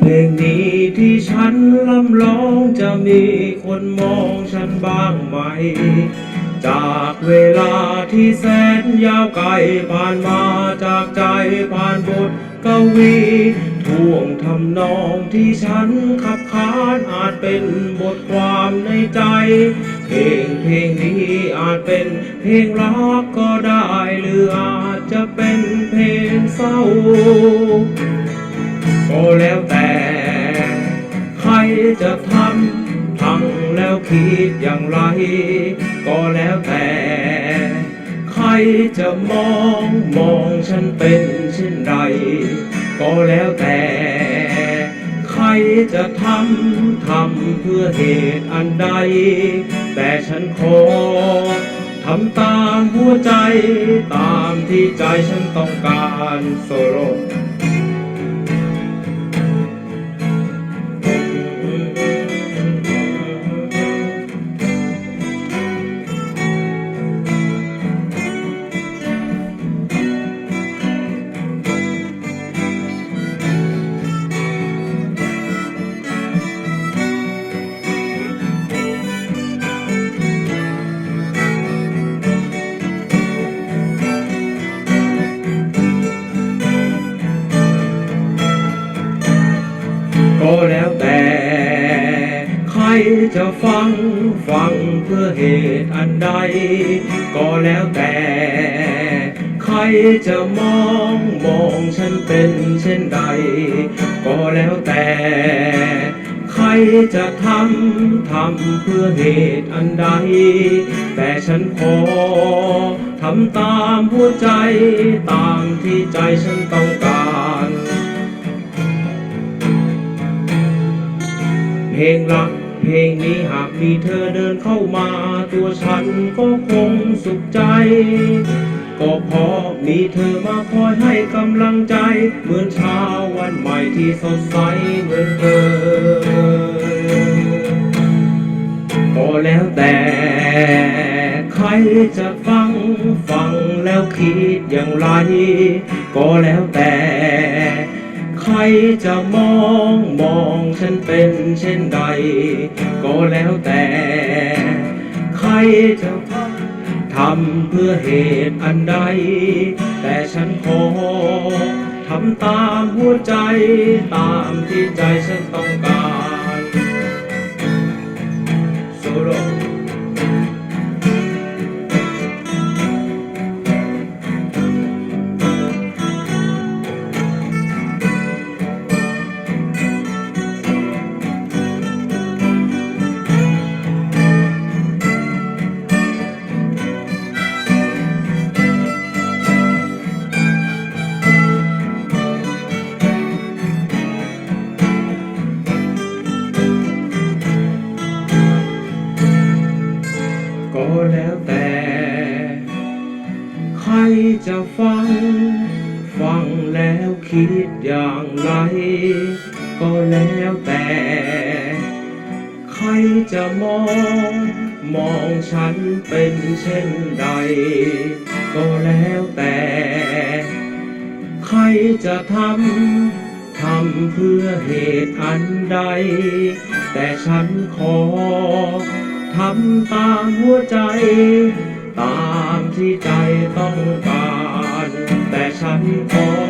เพลงนี้ที่ฉันลำร้องจะมีคนมองฉันบ้างไหม จากเวลาที่แสนยาวไกลผ่านมาจากใจผ่านบทกวีท่วงทำนองที่ฉันขับขานอาจเป็นบทความในใจ เพลงเพลงนี้อาจเป็นเพลงรักก็ได้หรืออาจจะเป็นเพลงเศร้า ก็แล้วแต่ ใครจะทำทั้งแล้วคิดอย่างไร ก็แล้วแต่ ใครจะมองมองฉันเป็นเช่นใดก็แล้วแต่ ใครจะทำทำเพื่อเหตุอันใด แต่ฉันขอทำตามหัวใจตามที่ใจฉันต้องการโซโล จะฟังฟังเพื่อเหตุอันใด ก็แล้วแต่ ใครจะมองมองฉันเป็นเช่นใด ก็แล้วแต่ ใครจะทำทำเพื่อเหตุอันใด แต่ฉันขอทำตามหัวใจตามที่ใจฉันต้องการเพลงรัก เพลงนี้หากมีเธอเดินเข้ามา ตัวฉันก็คงสุขใจ ก็เพราะมีเธอมาคอยให้กำลังใจ เหมือนเช้าวันใหม่ที่สดใสเหมือนเธอก็แล้วแต่ใครจะฟังฟังแล้วคิดอย่างไร ก็แล้วแต่ ใครจะมองมองฉันเป็นเช่นใด ก็แล้วแต่ ใครจะทำเพื่อเหตุอันใด แต่ฉันขอทำตามหัวใจตามที่ใจฉันต้องการ โซโล แล้วแต่ ใครจะฟัง ฟังแล้วคิดอย่างไร ก็แล้วแต่ ใครจะมอง มองฉันเป็นเช่นใด ก็แล้วแต่ ใครจะทำ ทำเพื่อเหตุอันใด แต่ฉันขอ ทำตามหัวใจ ตามที่ใจต้องการ แต่ฉันขอ